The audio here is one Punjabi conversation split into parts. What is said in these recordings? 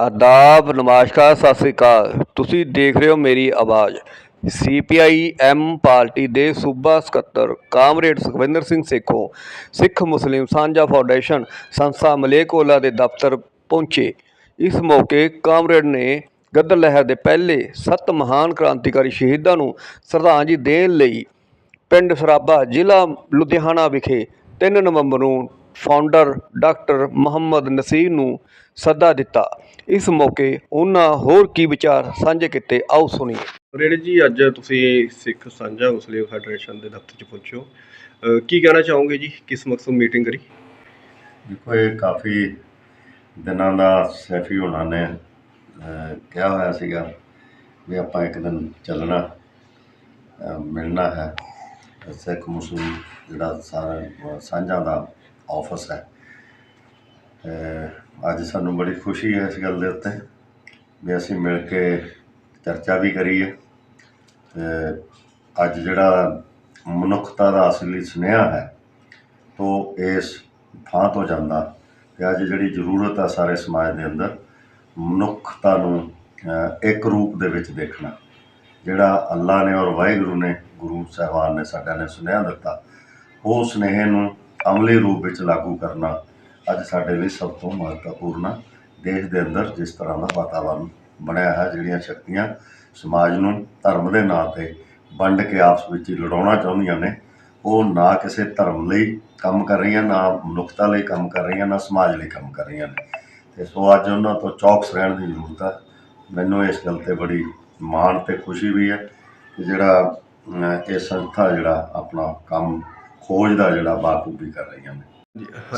ਆਦਾਬ ਨਮਸਕਾਰ, ਸਤਿ ਸ੍ਰੀ ਅਕਾਲ। ਤੁਸੀਂ ਦੇਖ ਰਹੇ ਹੋ ਮੇਰੀ ਆਵਾਜ਼। ਸੀਪੀਆਈ ਐਮ ਪਾਰਟੀ ਦੇ ਸੂਬਾ ਸਕੱਤਰ comrade Sukhwinder Singh Sekhon Sikh Muslim Sanjha foundation ਸੰਸਥਾ ਮਲੇਕੋਲਾ ਦੇ ਦਫ਼ਤਰ ਪਹੁੰਚੇ। ਇਸ ਮੌਕੇ ਕਾਮਰੇਡ ਨੇ ਗੱਦਰ ਲਹਿਰ ਦੇ ਪਹਿਲੇ ਸੱਤ ਮਹਾਨ ਕ੍ਰਾਂਤੀਕਾਰੀ ਸ਼ਹੀਦਾਂ ਨੂੰ ਸ਼ਰਧਾਂਜਲੀ ਦੇਣ ਲਈ ਪਿੰਡ ਸਰਾਬਾ ਜ਼ਿਲ੍ਹਾ ਲੁਧਿਆਣਾ ਵਿਖੇ 3 ਨਵੰਬਰ ਨੂੰ ਫਾਊਂਡਰ ਡਾਕਟਰ ਮੁਹੰਮਦ ਨਸੀਰ ਨੂੰ ਸੱਦਾ ਦਿੱਤਾ। ਇਸ ਮੌਕੇ ਉਹਨਾਂ ਹੋਰ ਕੀ ਵਿਚਾਰ ਸਾਂਝੇ ਕੀਤੇ? ਆਓ ਸੁਣੀਏ। ਰੇੜੇ ਜੀ ਅੱਜ ਤੁਸੀਂ ਸਿੱਖ ਸਾਂਝਾ ਮੁਸਲਿਮ ਫੈਡਰੇਸ਼ਨ ਦੇ ਦਫ਼ਤਰ 'ਚ ਪਹੁੰਚੋ। ਕੀ ਕਹਿਣਾ ਚਾਹੋਗੇ ਜੀ? ਕਿਸ ਮਕਸਦ ਮੀਟਿੰਗ ਕਰੀ? ਦੇਖੋ ਇਹ ਕਾਫੀ ਦਿਨਾਂ ਦਾ ਸੈਫੀ ਹੋਣਾ ਨੇ ਅਹ, ਕਿਹਾ ਹੋਇਆ ਸੀਗਾ ਵੀ ਆਪਾਂ ਇੱਕ ਦਿਨ ਚੱਲਣਾ ਅਹ, ਮਿਲਣਾ ਹੈ। ਸਿੱਖ ਮੁਸਲਿਮ ਜਿਹੜਾ ਸਾਰਾ ਸਾਂਝਾਂ ਦਾ ਆਫਿਸ ਹੈ ਅਹ, ਅੱਜ ਸਾਨੂੰ ਬੜੀ ਖੁਸ਼ੀ ਹੈ ਇਸ ਗੱਲ ਦੇ ਉੱਤੇ ਵੀ ਅਸੀਂ ਮਿਲ ਕੇ ਚਰਚਾ ਵੀ ਕਰੀ ਹੈ। ਤੇ ਅੱਜ ਜਿਹੜਾ ਮਨੁੱਖਤਾ ਦਾ ਅਸਲੀ ਸੁਨੇਹਾ ਹੈ ਉਹ ਇਸ ਥਾਂ ਤੋਂ ਜਾਂਦਾ ਕਿ ਅੱਜ ਜਿਹੜੀ ਜ਼ਰੂਰਤ ਆ ਸਾਰੇ ਸਮਾਜ ਦੇ ਅੰਦਰ, ਮਨੁੱਖਤਾ ਨੂੰ ਇੱਕ ਰੂਪ ਦੇ ਵਿੱਚ ਦੇਖਣਾ। ਜਿਹੜਾ ਅੱਲਾ ਨੇ ਔਰ ਵਾਹਿਗੁਰੂ ਨੇ, ਗੁਰੂ ਸਾਹਿਬਾਨ ਨੇ ਸਾਡਾ ਨੇ ਸੁਨੇਹਾ ਦਿੱਤਾ, ਉਹ ਸੁਨੇਹੇ ਨੂੰ ਅਮਲੀ ਰੂਪ ਵਿੱਚ ਲਾਗੂ ਕਰਨਾ ਅੱਜ ਸਾਡੇ ਲਈ ਸਭ ਤੋਂ ਮਹੱਤਵਪੂਰਨ ਆ ਦੇਸ਼ ਦੇ ਅੰਦਰ ਜਿਸ ਤਰ੍ਹਾਂ ਦਾ ਵਾਤਾਵਰਨ ਬਣਿਆ ਹੈ ਜਿਹੜੀਆਂ ਸ਼ਕਤੀਆਂ ਸਮਾਜ ਨੂੰ ਧਰਮ ਦੇ ਨਾਂ ਤੇ ਵੰਡ ਕੇ ਆਪਸ ਵਿੱਚ ਹੀ ਲੜਾਉਣਾ ਚਾਹੁੰਦੀਆਂ ਨੇ ਉਹ ਨਾ ਕਿਸੇ ਧਰਮ ਲਈ ਕੰਮ ਕਰ ਰਹੀਆਂ ਨਾ ਮਨੁੱਖਤਾ ਲਈ ਕੰਮ ਕਰ ਰਹੀਆਂ ਨਾ ਸਮਾਜ ਲਈ ਕੰਮ ਕਰ ਰਹੀਆਂ ਨੇ। ਤੇ ਸੋ ਅੱਜ ਉਹਨਾਂ ਤੋਂ ਚੌਕਸ ਰਹਿਣ ਦੀ ਜ਼ਰੂਰਤ ਹੈ ਮੈਨੂੰ ਇਸ ਗੱਲ ਤੇ ਬੜੀ ਮਾਣ ਤੇ ਖੁਸ਼ੀ ਵੀ ਹੈ ਕਿ ਜਿਹੜਾ ਅਮ, ਇਹ ਸੰਸਥਾ ਜਿਹੜਾ ਆਪਣਾ ਕੰਮ ਖੋਜ ਦਾ ਜਿਹੜਾ ਬਾਖੂਬੀ ਕਰ ਰਹੀਆਂ ਨੇ।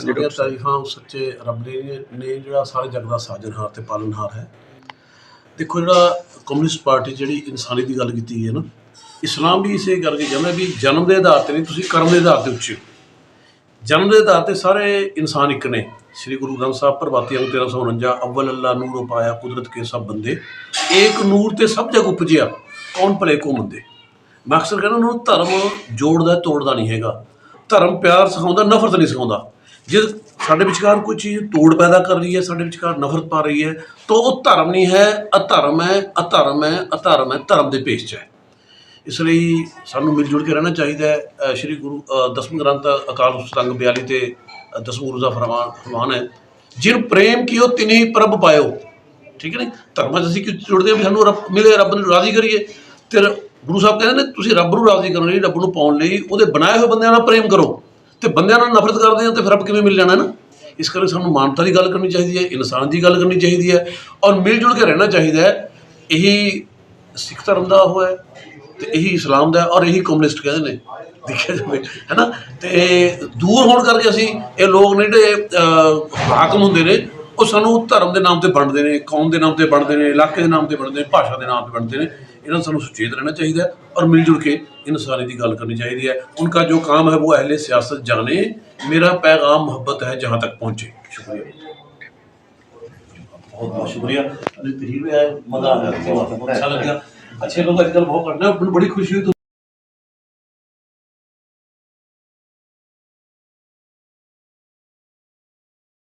ਸਾਡੀਆਂ ਤਾਰੀਫਾਂ ਸੱਚੇ ਰੱਬ ਨੇ ਨੇ ਜਿਹੜਾ ਸਾਰੇ ਜਗ ਦਾ ਸਾਜਨਹਾਰ ਤੇ ਪਾਲਣਹਾਰ ਹੈ। ਦੇਖੋ ਜਿਹੜਾ ਕਮਿਊਨਿਸਟ ਪਾਰਟੀ ਜਿਹੜੀ ਇਨਸਾਨੀ ਦੀ ਗੱਲ ਕੀਤੀ ਹੈ ਨਾ ਇਸਲਾਮ ਵੀ ਇਸੇ ਕਰਕੇ ਕਹਿੰਦਾ ਵੀ ਜਨਮ ਦੇ ਆਧਾਰ ਤੇ ਨਹੀਂ ਤੁਸੀਂ ਕਰਮ ਦੇ ਆਧਾਰ ਤੇ ਉੱਚੇ ਜਨਮ ਦੇ ਆਧਾਰ ਤੇ ਸਾਰੇ ਇਨਸਾਨ ਇੱਕ ਨੇ ਸ੍ਰੀ ਗੁਰੂ ਗ੍ਰੰਥ ਸਾਹਿਬ ਪ੍ਰਭਾਤੀ ਅੰਗ 1349 ਅਵਲ ਅੱਲਾ ਨੂਰ ਪਾਇਆ ਕੁਦਰਤ ਕੇ ਸਭ ਬੰਦੇ। ਏਕ ਨੂਰ ਤੇ ਸਭ ਜਗ ਉਪਜਿਆ ਕੌਣ ਭਲੇ ਕੋ ਮੰਦੇ। ਮੈਂ ਅਕਸਰ ਕਹਿੰਦਾ ਉਹਨੂੰ ਧਰਮ ਜੋੜਦਾ ਤੋੜਦਾ ਨਹੀਂ ਹੈਗਾ। ਧਰਮ ਪਿਆਰ ਸਿਖਾਉਂਦਾ ਨਫ਼ਰਤ ਨਹੀਂ ਸਿਖਾਉਂਦਾ। ਜੇ ਸਾਡੇ ਵਿਚਕਾਰ ਕੋਈ ਚੀਜ਼ ਤੋੜ ਪੈਦਾ ਕਰ ਰਹੀ ਹੈ ਸਾਡੇ ਵਿਚਕਾਰ ਨਫ਼ਰਤ ਪਾ ਰਹੀ ਹੈ ਤਾਂ ਉਹ ਧਰਮ ਨਹੀਂ ਹੈ ਅਧਰਮ ਹੈ ਅਧਰਮ ਹੈ ਅਧਰਮ ਹੈ ਧਰਮ ਦੇ ਪੇਸ਼ 'ਚ ਹੈ। ਇਸ ਲਈ ਸਾਨੂੰ ਮਿਲ ਜੁਲ ਕੇ ਰਹਿਣਾ ਚਾਹੀਦਾ ਹੈ। ਸ਼੍ਰੀ ਗੁਰੂ ਅ, ਦਸਮ ਗ੍ਰੰਥ ਅਕਾਲ ਸਤੰਗ 42 ਤੇ ਅ, ਗੁਰੂ ਦਾ ਫਰਮਾਨ ਫਰਮਾਨ ਹੈ ਜਿਨ ਪ੍ਰੇਮ ਕੀਓ ਤਿਨਹੀ ਪ੍ਰਭ ਪਾਇਓ। ਠੀਕ ਹੈ ਨੇ? ਧਰਮਾਂ 'ਚ ਅਸੀਂ ਕਿਉਂ ਜੁੜਦੇ ਹਾਂ? ਵੀ ਸਾਨੂੰ ਰੱਬ ਮਿਲੇ ਰੱਬ ਨੂੰ ਰਾਜ਼ੀ ਕਰੀਏ। ਤੇ ਗੁਰੂ ਸਾਹਿਬ ਕਹਿੰਦੇ ਨੇ ਤੁਸੀਂ ਰੱਬ ਨੂੰ ਰਾਜ਼ੀ ਕਰਨ ਲਈ ਰੱਬ ਨੂੰ ਪਾਉਣ ਲਈ ਉਹਦੇ ਬਣਾਏ ਹੋਏ ਬੰਦਿਆਂ ਨਾਲ ਪ੍ਰੇਮ ਕਰੋ। ਤੇ ਬੰਦਿਆਂ ਨਾਲ ਨਫ਼ਰਤ ਕਰਦੇ ਹੋ ਤੇ ਫਿਰ ਆਪ ਕਿਵੇਂ ਮਿਲ ਜਾਣਾ ਨਾ? ਇਸ ਕਰਕੇ ਸਾਨੂੰ ਮਾਨਵਤਾ ਦੀ ਗੱਲ ਕਰਨੀ ਚਾਹੀਦੀ ਹੈ, ਇਨਸਾਨ ਦੀ ਗੱਲ ਕਰਨੀ ਚਾਹੀਦੀ ਹੈ ਔਰ ਮਿਲ ਜੁਲ ਕੇ ਰਹਿਣਾ ਚਾਹੀਦਾ ਹੈ। ਇਹੀ ਸਿੱਖ ਧਰਮ ਦਾ ਉਹ ਹੈ ਤੇ ਇਹੀ ਇਸਲਾਮ ਦਾ ਔਰ ਇਹੀ ਕਮਿਊਨਿਸਟ ਕਹਿੰਦੇ ਨੇ। ਦੇਖਿਆ ਜਾਵੇ, ਹੈਨਾ? ਤੇ ਦੂਰ ਹੋਣ ਕਰਕੇ ਅਸੀਂ ਇਹ ਲੋਕ ਨੇ ਜਿਹੜੇ ਹਾਕਮ ਹੁੰਦੇ ਨੇ, ਉਹ ਸਾਨੂੰ ਧਰਮ ਦੇ ਨਾਮ ਤੇ ਵੰਡਦੇ ਨੇ, ਕੌਮ ਦੇ ਨਾਮ ਤੇ ਵੰਡਦੇ ਨੇ, ਇਲਾਕੇ ਦੇ ਨਾਮ ਤੇ ਵੰਡਦੇ ਨੇ, ਭਾਸ਼ਾ ਦੇ ਨਾਮ ਤੇ ਵੰਡਦੇ ਨੇ। ਇਹਨਾਂ ਨੂੰ ਸਾਨੂੰ ਸੁਚੇਤ ਰਹਿਣਾ ਚਾਹੀਦਾ ਹੈ ਔਰ ਮਿਲ ਜੁਲ ਕੇ ਇਨਸਾਨੀ ਦੀ ਗੱਲ ਕਰਨੀ ਚਾਹੀਦੀ ਹੈ उनका जो काम है वो अहले सियासत जाने मेरा पैगाम मोहब्बत है जहाँ तक पहुँचे शुक्रिया बहुत बहुत शुक्रिया अरे तहरीर में आए मजा आ गया बहुत अच्छा लगा अच्छे लोग आजकल बहुत करना है बड़ी खुशी हुई तो